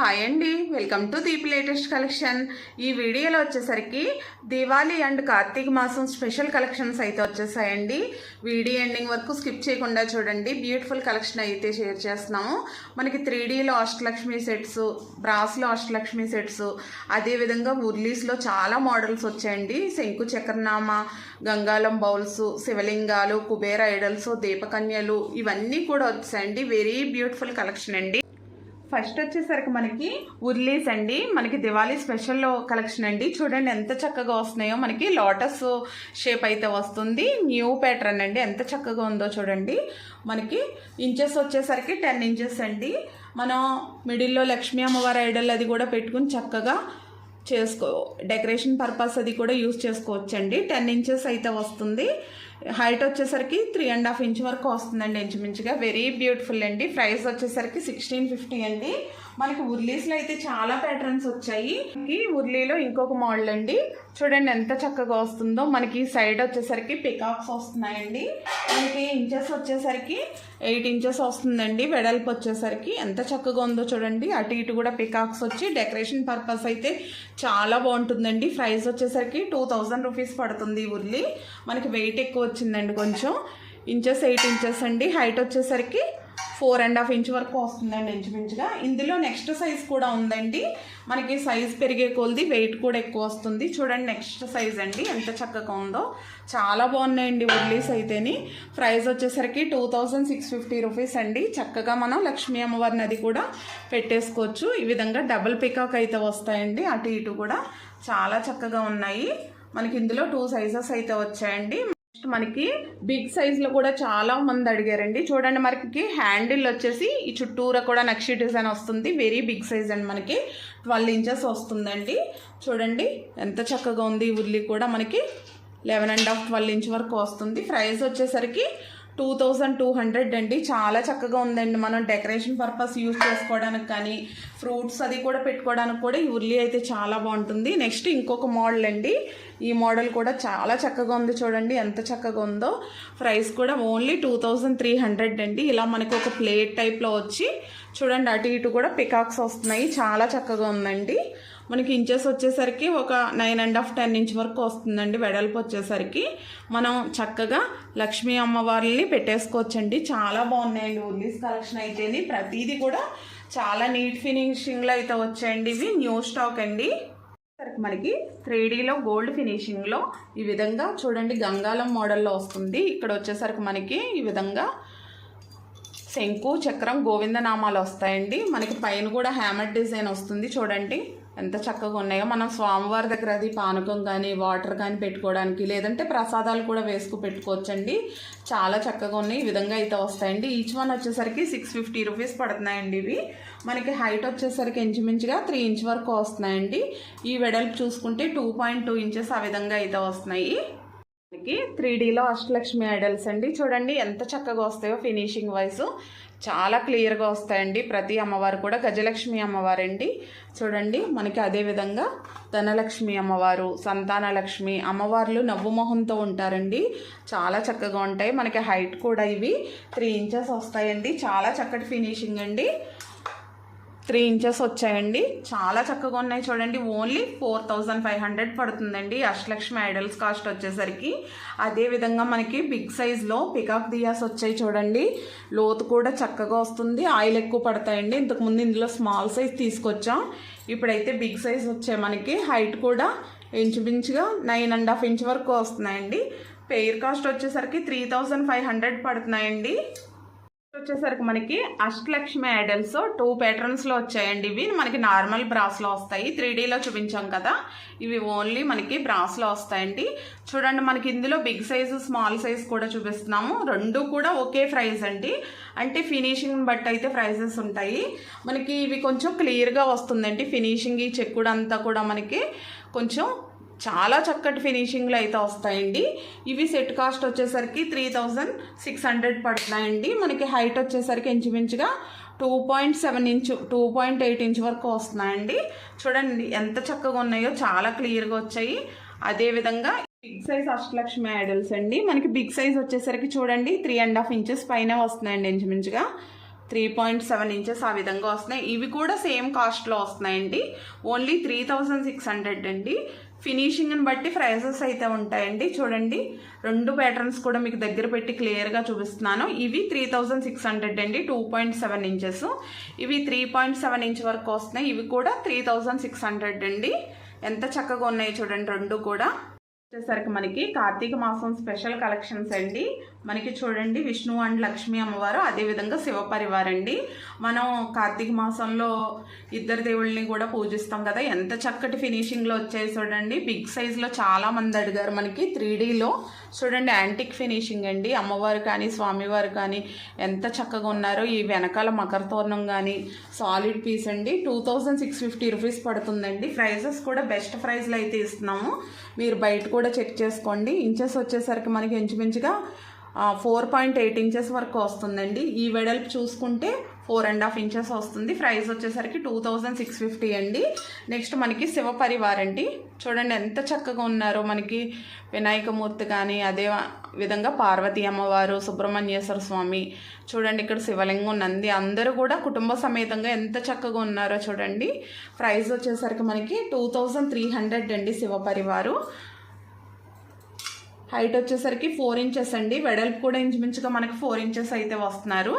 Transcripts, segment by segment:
Hi అండి. Welcome to Deep latest collection. ఈ వీడియోలో వచ్చేసరికి దివాళీ అండ్ కార్తీక మాసం స్పెషల్ కలెక్షన్స్ అయితే వచ్చేసాయండి. వీడియో ఎండింగ్ వరకు స్కిప్ చేయకుండా చూడండి. బ్యూటిఫుల్ కలెక్షన్ అయితే షేర్ చేస్తున్నాము. మనకి త్రీ డీలో అష్టలక్ష్మి సెట్స్ బ్రాస్లో అష్టలక్ష్మి సెట్స్ అదేవిధంగా ఉర్లీస్లో చాలా మోడల్స్ వచ్చాయండి. శంకు చక్రనామ గంగాలం బౌల్స్ శివలింగాలు కుబేర ఐడల్స్ దీపకన్యలు ఇవన్నీ కూడా వచ్చాయండి. వెరీ బ్యూటిఫుల్ కలెక్షన్ అండి. ఫస్ట్ వచ్చేసరికి మనకి ఉర్లీస్ అండి. మనకి దివాళీ స్పెషల్ కలెక్షన్ అండి. చూడండి ఎంత చక్కగా వస్తున్నాయో. మనకి లోటస్ షేప్ అయితే వస్తుంది. న్యూ ప్యాటర్న్ అండి. ఎంత చక్కగా ఉందో చూడండి. మనకి ఇంచెస్ వచ్చేసరికి టెన్ ఇంచెస్ అండి. మనం మిడిల్లో లక్ష్మీ అమ్మవారి ఐడల్ అది కూడా పెట్టుకుని చక్కగా చేసుకో డెకరేషన్ పర్పస్ అది కూడా యూస్ చేసుకోవచ్చండి. టెన్ ఇంచెస్ అయితే వస్తుంది. హైట్ వచ్చేసరికి త్రీ అండ్ హాఫ్ ఇంచ్ వరకు వస్తుందండి ఇంచుమించుగా. వెరీ బ్యూటిఫుల్ అండి. ప్రైస్ వచ్చేసరికి సిక్స్టీన్ ఫిఫ్టీ అండి. మనకి ఉర్లీస్లో అయితే చాలా ప్యాటర్న్స్ వచ్చాయి. ఈ ఉర్లీలో ఇంకొక మోడల్ అండి. చూడండి ఎంత చక్కగా వస్తుందో. మనకి సైడ్ వచ్చేసరికి పికాక్స్ వస్తున్నాయండి. మనకి ఇంచెస్ వచ్చేసరికి ఎయిట్ ఇంచెస్ వస్తుందండి. వెడల్పు వచ్చేసరికి ఎంత చక్కగా ఉందో చూడండి. అటు ఇటు కూడా పికాక్స్ వచ్చి డెకరేషన్ పర్పస్ అయితే చాలా బాగుంటుందండి. ప్రైస్ వచ్చేసరికి టూ థౌజండ్ రూపీస్ పడుతుంది ఈ మనకి వెయిట్ ఎక్కువ వచ్చిందండి కొంచెం. ఇంచెస్ ఎయిట్ ఇంచెస్ అండి. హైట్ వచ్చేసరికి ఫోర్ అండ్ హాఫ్ ఇంచ్ వరకు వస్తుందండి ఇంచుమించుగా. ఇందులో నెక్స్ట్ సైజ్ కూడా ఉందండి. మనకి సైజ్ పెరిగే కొలది వెయిట్ కూడా ఎక్కువ వస్తుంది. చూడండి నెక్స్ట్ సైజ్ అండి ఎంత చక్కగా ఉందో. చాలా బాగున్నాయండి ఉర్లీస్ అయితేని. ప్రైస్ వచ్చేసరికి two thousand six fifty rupees అండి. చక్కగా మనం లక్ష్మీ అమ్మవారిని అది కూడా పెట్టేసుకోవచ్చు. ఈ విధంగా డబుల్ పికాక్ అయితే వస్తాయండి. అటు ఇటు కూడా చాలా చక్కగా ఉన్నాయి. మనకి ఇందులో టూ సైజెస్ అయితే వచ్చాయండి. మనకి బిగ్ సైజ్లో కూడా చాలా మంది అడిగారండి. చూడండి మనకి హ్యాండిల్ వచ్చేసి ఈ చుట్టూరా కూడా నక్షి డిజైన్ వస్తుంది. వెరీ బిగ్ సైజ్ అండి మనకి ట్వెల్వ్ ఇంచెస్ వస్తుందండి. చూడండి ఎంత చక్కగా ఉంది. ఉల్లి కూడా మనకి eleven and half twelve inch వరకు వస్తుంది. ప్రైస్ వచ్చేసరికి టూ థౌజండ్ టూ హండ్రెడ్ అండి. చాలా చక్కగా ఉందండి. మనం డెకరేషన్ పర్పస్ యూజ్ చేసుకోవడానికి కానీ ఫ్రూట్స్ అది కూడా పెట్టుకోవడానికి కూడా ఈ అయితే చాలా బాగుంటుంది. నెక్స్ట్ ఇంకొక మోడల్ అండి. ఈ మోడల్ కూడా చాలా చక్కగా ఉంది చూడండి. ఎంత చక్కగా ఉందో. ప్రైస్ కూడా only two thousand three hundred అండి. ఇలా మనకు ఒక ప్లేట్ టైప్లో వచ్చి చూడండి అటు ఇటు కూడా పికాక్స్ వస్తున్నాయి. చాలా చక్కగా ఉందండి. మనకి ఇంచెస్ వచ్చేసరికి ఒక nine and half ten inch వరకు వస్తుందండి వెడల్పు వచ్చేసరికి. మనం చక్కగా లక్ష్మీ అమ్మవారిని పెట్టేసుకోవచ్చండి. చాలా బాగున్నాయండి ఉర్లీస్ కలెక్షన్ అయితేని. ప్రతిదీ కూడా చాలా నీట్ ఫినిషింగ్లో అయితే వచ్చాయండి ఇవి. న్యూ స్టాక్ అండి. సరికి మనకి త్రీ డీలో గోల్డ్ ఫినిషింగ్లో ఈ విధంగా చూడండి గంగాలం మోడల్లో వస్తుంది. ఇక్కడ వచ్చేసరికి మనకి ఈ విధంగా శంకు చక్రం గోవిందనామాలు వస్తాయండి. మనకి పైన కూడా హ్యామర్ డిజైన్ వస్తుంది చూడండి. ఎంత చక్కగా ఉన్నాయో. మనం స్వామివారి దగ్గర అది పానకం కానీ వాటర్ కానీ పెట్టుకోవడానికి లేదంటే ప్రసాదాలు కూడా వేసుకు పెట్టుకోవచ్చండి. చాలా చక్కగా ఉన్నాయి. ఈ విధంగా అయితే వస్తాయండి. ఈచ్ వన్ వచ్చేసరికి సిక్స్ ఫిఫ్టీ రూపీస్ పడుతున్నాయండి ఇవి. మనకి హైట్ వచ్చేసరికి ఇంచుమించుగా త్రీ ఇంచ్ వరకు వస్తున్నాయండి. ఈ వెడల్పు చూసుకుంటే టూ పాయింట్ టూ ఇంచెస్ ఆ విధంగా అయితే వస్తున్నాయి. మనకి త్రీ డీలో అష్టలక్ష్మి ఐడల్స్ అండి. చూడండి ఎంత చక్కగా వస్తాయో ఫినిషింగ్ వైజ్ చాలా క్లియర్గా వస్తాయండి. ప్రతి అమ్మవారు కూడా గజలక్ష్మి అమ్మవారండి. చూడండి మనకి అదే విధంగా ధనలక్ష్మి అమ్మవారు సంతానలక్ష్మి అమ్మవార్లు నవ్వు మొహంతో ఉంటారండి. చాలా చక్కగా ఉంటాయి. మనకి హైట్ కూడా ఇవి. త్రీ ఇంచెస్ వస్తాయండి. చాలా చక్కటి ఫినిషింగ్ అండి. త్రీ ఇంచెస్ వచ్చాయండి. చాలా చక్కగా ఉన్నాయి చూడండి. Only four thousand five hundred పడుతుందండి. అష్టలక్ష్మి ఐడల్స్ కాస్ట్ వచ్చేసరికి. అదేవిధంగా మనకి బిగ్ సైజ్లో పికాక్ దియాస్ వచ్చాయి చూడండి. లోతు కూడా చక్కగా వస్తుంది. ఆయిల్ ఎక్కువ పడతాయండి. ఇంతకుముందు ఇందులో స్మాల్ సైజ్ తీసుకొచ్చాం. ఇప్పుడైతే బిగ్ సైజ్ వచ్చాయి మనకి. హైట్ కూడా ఇంచుమించుగా నైన్ అండ్ హాఫ్ ఇంచ్ వరకు వస్తున్నాయండి. పెయిర్ కాస్ట్ వచ్చేసరికి త్రీ థౌజండ్ ఫైవ్ హండ్రెడ్ పడుతున్నాయండి. వచ్చేసరికి మనకి అష్టలక్ష్మి ఐడల్స్ టూ ప్యాటర్న్స్లో వచ్చాయండి. ఇవి మనకి నార్మల్ బ్రాస్లో వస్తాయి. త్రీ డీలో చూపించాం కదా. ఇవి ఓన్లీ మనకి బ్రాస్లో వస్తాయండి. చూడండి మనకి ఇందులో బిగ్ సైజు స్మాల్ సైజ్ కూడా చూపిస్తున్నాము. రెండు కూడా ఒకే ప్రైజ్ అండి. అంటే ఫినిషింగ్ బట్టి అయితే ప్రైజెస్ ఉంటాయి. మనకి ఇవి కొంచెం క్లియర్గా వస్తుందండి. ఫినిషింగ్ ఈ చెక్కుడు అంతా కూడా మనకి కొంచెం చాలా చక్కటి ఫినిషింగ్లు అయితే వస్తాయండి. ఇవి సెట్ కాస్ట్ వచ్చేసరికి త్రీ థౌజండ్ సిక్స్ హండ్రెడ్ పడుతున్నాయండి. మనకి హైట్ వచ్చేసరికి ఇంచుమించుగా two point seven inch two point eight inch వరకు వస్తున్నాయండి. చూడండి ఎంత చక్కగా ఉన్నాయో చాలా క్లియర్గా వచ్చాయి. అదేవిధంగా బిగ్ సైజ్ అష్టలక్ష్మి ఐడల్స్ అండి. మనకి బిగ్ సైజ్ వచ్చేసరికి చూడండి త్రీ అండ్ హాఫ్ ఇంచెస్ పైన వస్తున్నాయండి ఇంచుమించుగా. త్రీ పాయింట్ సెవెన్ ఇంచెస్ ఆ విధంగా వస్తున్నాయి. ఇవి కూడా సేమ్ కాస్ట్లో వస్తున్నాయండి. Only three thousand six hundred అండి. ఫినిషింగ్ని బట్టి ప్రైజెస్ అయితే ఉంటాయండి. చూడండి రెండు ప్యాటర్న్స్ కూడా మీకు దగ్గర పెట్టి క్లియర్గా చూపిస్తున్నాను. ఇవి త్రీ థౌజండ్ సిక్స్ హండ్రెడ్ అండి టూ పాయింట్ సెవెన్ ఇంచెస్. ఇవి త్రీ పాయింట్ సెవెన్ ఇంచ్ వరకు వస్తున్నాయి. ఇవి కూడా త్రీ థౌజండ్ సిక్స్ హండ్రెడ్ అండి. ఎంత చక్కగా ఉన్నాయి చూడండి రెండు కూడా. వచ్చేసరికి మనకి కార్తీక మాసం స్పెషల్ కలెక్షన్స్ అండి. మనకి చూడండి విష్ణు అండ్ లక్ష్మీ అమ్మవారు అదేవిధంగా శివపరివార్ అండి మనం కార్తీక మాసంలో ఇద్దరు దేవుళ్ళని కూడా పూజిస్తాం కదా. ఎంత చక్కటి ఫినిషింగ్లో వచ్చాయి చూడండి. బిగ్ సైజ్లో చాలా మంది అడిగారు మనకి త్రీ డీలో చూడండి యాంటిక్ ఫినిషింగ్ అండి. అమ్మవారు కానీ స్వామివారు కానీ ఎంత చక్కగా ఉన్నారో. ఈ వెనకాల మకర తోరణం కానీ సాలిడ్ పీస్ అండి. Two thousand six fifty rupees పడుతుందండి. ప్రైజెస్ కూడా బెస్ట్ ప్రైస్లో అయితే ఇస్తున్నాము. మీరు బయట కూడా చెక్ చేసుకోండి. ఇంచెస్ వచ్చేసరికి మనకి ఇంచుమించుగా ఫోర్ పాయింట్ ఎయిట్ ఇంచెస్ వరకు వస్తుందండి. ఈ వెడల్పు చూసుకుంటే ఫోర్ అండ్ హాఫ్ ఇంచెస్ వస్తుంది. ప్రైస్ వచ్చేసరికి టూ థౌజండ్ సిక్స్ ఫిఫ్టీ అండి. నెక్స్ట్ మనకి శివపరివార్ అండి చూడండి ఎంత చక్కగా ఉన్నారో మనకి వినాయకమూర్తి కానీ అదే విధంగా పార్వతీ అమ్మవారు సుబ్రహ్మణ్యేశ్వర స్వామి. చూడండి ఇక్కడ శివలింగం నంది అందరూ కూడా కుటుంబ సమేతంగా ఎంత చక్కగా ఉన్నారో చూడండి. ప్రైస్ వచ్చేసరికి మనకి టూ థౌజండ్ త్రీ హండ్రెడ్ అండి శివపరివారు హైట్ వచ్చేసరికి ఫోర్ ఇంచెస్ అండి. వెడల్పు కూడా ఇంచుమించుగా మనకి ఫోర్ ఇంచెస్ అయితే వస్తున్నారు.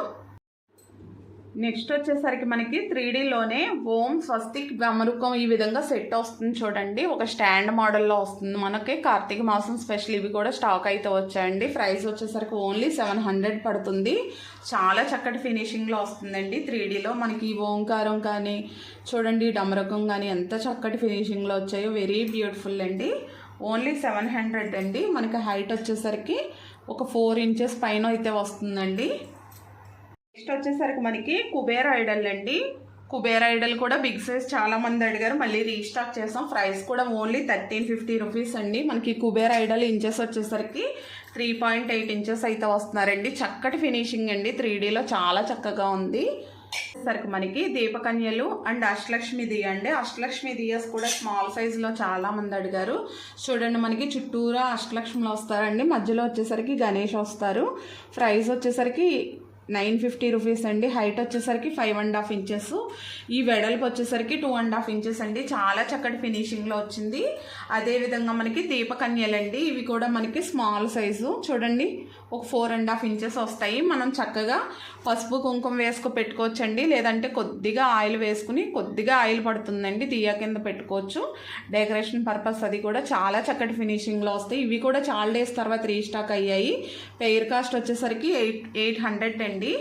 నెక్స్ట్ వచ్చేసరికి మనకి త్రీ డీలోనే ఓం స్వస్తిక్ గమరుకం ఈ విధంగా సెట్ వస్తుంది చూడండి. ఒక స్టాండ్ మోడల్లో వస్తుంది. మనకి కార్తీక మాసం స్పెషల్ ఇవి కూడా స్టాక్ అయితే వచ్చాయండి. ప్రైస్ వచ్చేసరికి ఓన్లీ సెవెన్ హండ్రెడ్ పడుతుంది. చాలా చక్కటి ఫినిషింగ్లో వస్తుందండి త్రీ డీలో మనకి ఈ ఓంకారం కానీ చూడండి డమరకం కానీ ఎంత చక్కటి ఫినిషింగ్లో వచ్చాయో. వెరీ బ్యూటిఫుల్ అండి. ఓన్లీ సెవెన్ హండ్రెడ్ అండి. మనకి హైట్ వచ్చేసరికి ఒక ఫోర్ ఇంచెస్ పైన అయితే వస్తుందండి. నెక్స్ట్ వచ్చేసరికి మనకి కుబేర్ ఐడల్ అండి. కుబేర్ ఐడల్ కూడా బిగ్ సైజ్ చాలా మంది అడిగారు. మళ్ళీ రీస్టాక్ చేసాం. ప్రైస్ కూడా ఓన్లీ థర్టీన్ ఫిఫ్టీ రూపీస్ అండి. మనకి కుబేర్ ఐడల్ ఇంచెస్ వచ్చేసరికి త్రీ పాయింట్ ఎయిట్ ఇంచెస్ అయితే వస్తున్నారండి. చక్కటి ఫినిషింగ్ అండి. త్రీ డీలో చాలా చక్కగా ఉంది. సరికి మనకి దీపకన్యలు అండ్ అష్టలక్ష్మి దియ అండి. అష్టలక్ష్మి దియస్ కూడా స్మాల్ సైజులో చాలా మంది అడిగారు. చూడండి మనకి చుట్టూరా అష్టలక్ష్మిలు వస్తారండి. మధ్యలో వచ్చేసరికి గణేష్ వస్తారు. ప్రైస్ వచ్చేసరికి నైన్ ఫిఫ్టీ రూపీస్ అండి. హైట్ వచ్చేసరికి ఫైవ్ అండ్ హాఫ్ ఇంచెస్. ఈ వెడల్పు వచ్చేసరికి టూ అండ్ హాఫ్ ఇంచెస్ అండి. చాలా చక్కటి ఫినిషింగ్లో వచ్చింది. అదేవిధంగా మనకి దీపకన్యలండి. ఇవి కూడా మనకి స్మాల్ సైజు చూడండి. ఒక ఫోర్ అండ్ హాఫ్ ఇంచెస్ వస్తాయి. మనం చక్కగా పసుపు కుంకుమ వేసుకు పెట్టుకోవచ్చండి. లేదంటే కొద్దిగా ఆయిల్ వేసుకుని కొద్దిగా ఆయిల్ పడుతుందండి. తీయ కింద పెట్టుకోవచ్చు. డెకరేషన్ పర్పస్ అది కూడా చాలా చక్కటి ఫినిషింగ్లో వస్తాయి. ఇవి కూడా చాలా డేస్ తర్వాత రీస్టాక్ అయ్యాయి. పెయిర్ కాస్ట్ వచ్చేసరికి ఎయిట్ ఎయిట్ హండ్రెడ్ అండి.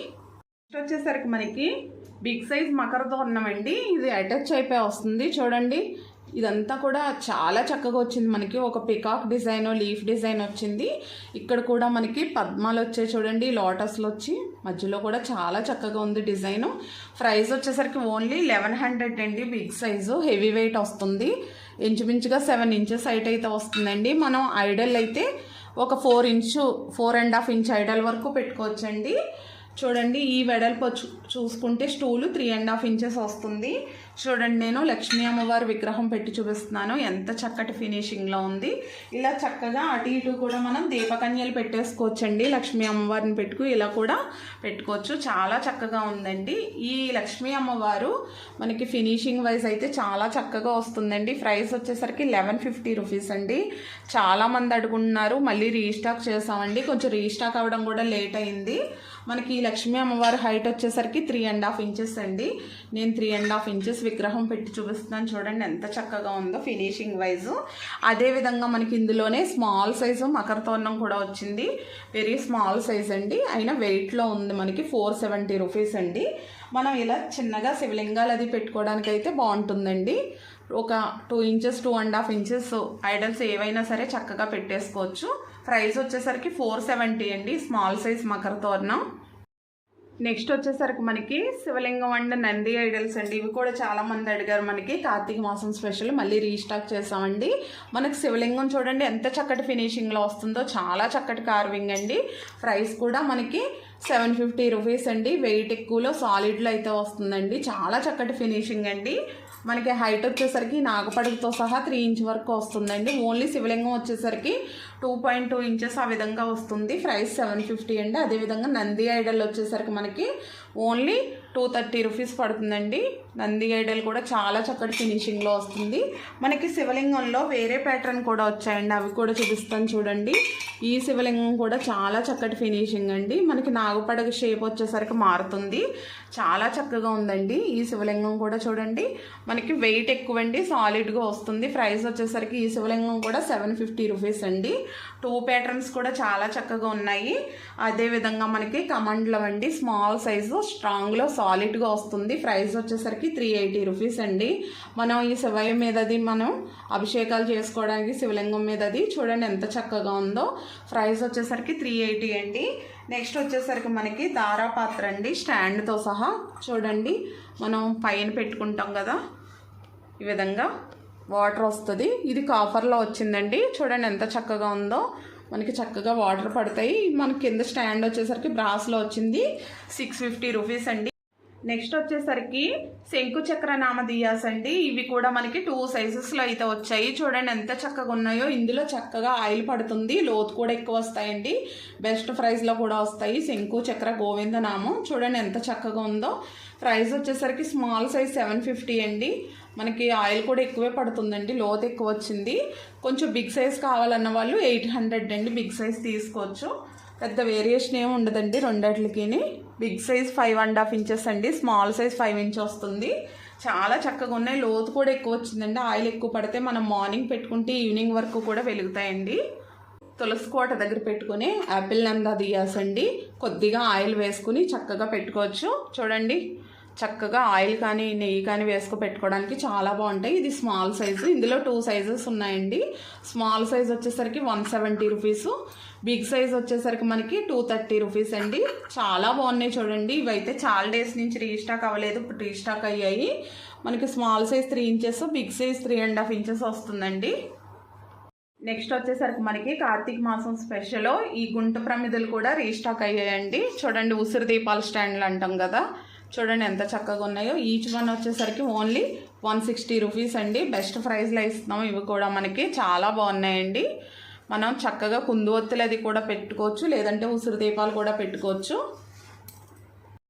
నెక్స్ట్ వచ్చేసరికి మనకి బిగ్ సైజ్ మకర తోరణం అండి. ఇది అటాచ్ అయిపోయి వస్తుంది. చూడండి. ఇదంతా కూడా చాలా చక్కగా వచ్చింది. మనకి ఒక పికాక్ డిజైన్ లీఫ్ డిజైన్ వచ్చింది. ఇక్కడ కూడా మనకి పద్మాలు వచ్చాయి చూడండి లోటస్లు వచ్చి. మధ్యలో కూడా చాలా చక్కగా ఉంది డిజైను ప్రైస్ వచ్చేసరికి ఓన్లీ లెవెన్ హండ్రెడ్ అండి. బిగ్ సైజు హెవీ వెయిట్ వస్తుంది. ఇంచుమించుగా సెవెన్ ఇంచెస్ హైట్ అయితే వస్తుందండి. మనం ఐడల్ అయితే ఒక four inch four and half inch idol వరకు పెట్టుకోవచ్చండి. చూడండి ఈ వెడల్పు చూసుకుంటే stool three and half inches వస్తుంది. చూడండి నేను లక్ష్మీ అమ్మవారి విగ్రహం పెట్టి చూపిస్తున్నాను. ఎంత చక్కటి ఫినిషింగ్లో ఉంది. ఇలా చక్కగా అటు ఇటు కూడా మనం దీపకన్యలు పెట్టేసుకోవచ్చండి. లక్ష్మీ అమ్మవారిని పెట్టుకు ఇలా కూడా పెట్టుకోవచ్చు. చాలా చక్కగా ఉందండి. ఈ లక్ష్మీ అమ్మవారు మనకి ఫినిషింగ్ వైజ్ అయితే చాలా చక్కగా వస్తుందండి. ప్రైస్ వచ్చేసరికి లెవెన్ ఫిఫ్టీ రూపీస్ అండి. చాలామంది అడుగుతున్నారు మళ్ళీ రీస్టాక్ చేసామండి. కొంచెం రీస్టాక్ అవ్వడం కూడా లేట్ అయింది. మనకి ఈ లక్ష్మీ అమ్మవారి హైట్ వచ్చేసరికి త్రీ అండ్ హాఫ్ ఇంచెస్ అండి. నేను త్రీ అండ్ హాఫ్ ఇంచెస్ విగ్రహం పెట్టి చూపిస్తున్నాను చూడండి ఎంత చక్కగా ఉందో ఫినిషింగ్ వైజ్ అదేవిధంగా మనకి ఇందులోనే స్మాల్ సైజు మకరతోరణం కూడా వచ్చింది. వెరీ స్మాల్ సైజ్ అండి. అయినా వెయిట్లో ఉంది మనకి ఫోర్ సెవెంటీ రూపీస్ అండి. మనం ఇలా చిన్నగా శివలింగాలు అది పెట్టుకోవడానికి అయితే బాగుంటుందండి. ఒక two inches two and half inches idols ఏవైనా సరే చక్కగా పెట్టేసుకోవచ్చు. ప్రైస్ వచ్చేసరికి ఫోర్ సెవెంటీ అండి స్మాల్ సైజ్ మకర తోరణం. నెక్స్ట్ వచ్చేసరికి మనకి శివలింగం అండ్ నంది ఐడల్స్ అండి. ఇవి కూడా చాలా మంది అడిగారు మనకి. కార్తీక మాసం స్పెషల్ మళ్ళీ రీస్టాక్ చేసామండి. మనకి శివలింగం చూడండి ఎంత చక్కటి ఫినిషింగ్లో వస్తుందో చాలా చక్కటి కార్వింగ్ అండి. ప్రైస్ కూడా మనకి సెవెన్ ఫిఫ్టీ రూపీస్ అండి. వెయిట్ ఎక్కువలో సాలిడ్లో అయితే వస్తుందండి. చాలా చక్కటి ఫినిషింగ్ అండి. మనకి హైట్ వచ్చేసరికి నాగపడుగుతో సహా త్రీ ఇంచ్ వరకు వస్తుందండి. ఓన్లీ శివలింగం వచ్చేసరికి టూ పాయింట్ టూ ఇంచెస్ ఆ విధంగా వస్తుంది. ప్రైస్ సెవెన్ ఫిఫ్టీ అండి. అదేవిధంగా నంది ఐడల్ వచ్చేసరికి మనకి ఓన్లీ టూ థర్టీ రూపీస్ పడుతుందండి. నంది కూడా చాలా చక్కటి ఫినిషింగ్లో వస్తుంది. మనకి శివలింగంలో వేరే ప్యాటర్న్ కూడా వచ్చాయండి. అవి కూడా చూపిస్తాను చూడండి. ఈ శివలింగం కూడా చాలా చక్కటి ఫినిషింగ్ అండి. మనకి నాగపడగ షేప్ వచ్చేసరికి మారుతుంది. చాలా చక్కగా ఉందండి ఈ శివలింగం కూడా చూడండి. మనకి వెయిట్ ఎక్కువ అండి సాలిడ్గా వస్తుంది. ప్రైస్ వచ్చేసరికి ఈ శివలింగం కూడా సెవెన్ ఫిఫ్టీ రూపీస్ అండి. టూ ప్యాటర్న్స్ కూడా చాలా చక్కగా ఉన్నాయి. అదేవిధంగా మనకి కమండ్లో అండి స్మాల్ సైజు స్ట్రాంగ్లో సాలిడ్గా వస్తుంది. ప్రైస్ వచ్చేసరికి త్రీ ఎయిటీ రూపీస్ అండి. మనం ఈ శివయ్య మీదది మనం అభిషేకాలు చేసుకోవడానికి శివలింగం మీదది చూడండి ఎంత చక్కగా ఉందో. ప్రైస్ వచ్చేసరికి త్రీ ఎయిటీ అండి. నెక్స్ట్ వచ్చేసరికి మనకి దారా పాత్ర అండి స్టాండ్తో సహా చూడండి. మనం పైన పెట్టుకుంటాం కదా. ఈ విధంగా. వాటర్ వస్తుంది. ఇది కాఫర్లో వచ్చిందండి. చూడండి ఎంత చక్కగా ఉందో. మనకి చక్కగా వాటర్ పడతాయి. మనకి కింద స్టాండ్ వచ్చేసరికి బ్రాస్లో వచ్చింది. సిక్స్ ఫిఫ్టీ రూపీస్ అండి. నెక్స్ట్ వచ్చేసరికి శంకు చక్ర నామదీయాస్ అండి. ఇవి కూడా మనకి టూ సైజెస్లో అయితే వచ్చాయి. చూడండి ఎంత చక్కగా ఉన్నాయో. ఇందులో చక్కగా ఆయిల్ పడుతుంది. లోతు కూడా ఎక్కువ వస్తాయండి. బెస్ట్ ప్రైస్లో కూడా వస్తాయి. శంకు చక్ర గోవింద నామం. చూడండి ఎంత చక్కగా ఉందో. ప్రైస్ వచ్చేసరికి స్మాల్ సైజ్ సెవెన్ ఫిఫ్టీ అండి. మనకి ఆయిల్ కూడా ఎక్కువే పడుతుందండి లోతు ఎక్కువ వచ్చింది. కొంచెం బిగ్ సైజ్ కావాలన్న వాళ్ళు ఎయిట్ హండ్రెడ్ అండి బిగ్ సైజ్ తీసుకోవచ్చు. పెద్ద వేరియేషన్ ఏమి ఉండదండి రెండట్లకి big size five and half inches అండి స్మాల్ సైజ్ ఫైవ్ ఇంచ్ వస్తుంది. చాలా చక్కగా ఉన్నాయి లోతు కూడా ఎక్కువ వచ్చిందండి. ఆయిల్ ఎక్కువ పడితే మనం మార్నింగ్ పెట్టుకుంటే ఈవినింగ్ వరకు కూడా వెలుగుతాయండి. తులసి కోట దగ్గర పెట్టుకుని యాపిల్ నందా దియాసండి కొద్దిగా ఆయిల్ వేసుకుని చక్కగా పెట్టుకోవచ్చు. చూడండి చక్కగా ఆయిల్ కానీ నెయ్యి కానీ వేసుకు పెట్టుకోవడానికి చాలా బాగుంటాయి. ఇది స్మాల్ సైజు. ఇందులో టూ సైజెస్ ఉన్నాయండి. స్మాల్ సైజ్ వచ్చేసరికి one seventy rupees. Big size వచ్చేసరికి మనకి టూ థర్టీ రూపీస్ అండి. చాలా బాగున్నాయి చూడండి. ఇవైతే చాలా డేస్ నుంచి రీస్టాక్ అవ్వలేదు. ఇప్పుడు రీస్టాక్ అయ్యాయి. మనకి small size three inches big size three and half inches వస్తుందండి. నెక్స్ట్ వచ్చేసరికి మనకి కార్తీక మాసం స్పెషల్ ఈ గుంట ప్రమిదలు కూడా రీస్టాక్ అయ్యాయండి. చూడండి ఉసిరి దీపాల స్టాండ్లు అంటాం కదా. చూడండి ఎంత చక్కగా ఉన్నాయో. ఈచ్ వన్ వచ్చేసరికి ఓన్లీ వన్ సిక్స్టీ రూపీస్ అండి. బెస్ట్ ప్రైస్లో ఇస్తున్నాం. ఇవి కూడా మనకి చాలా బాగున్నాయండి. మనం చక్కగా కుందు ఒత్తులు అది కూడా పెట్టుకోవచ్చు. లేదంటే ఉసిరి దీపాలు కూడా పెట్టుకోవచ్చు.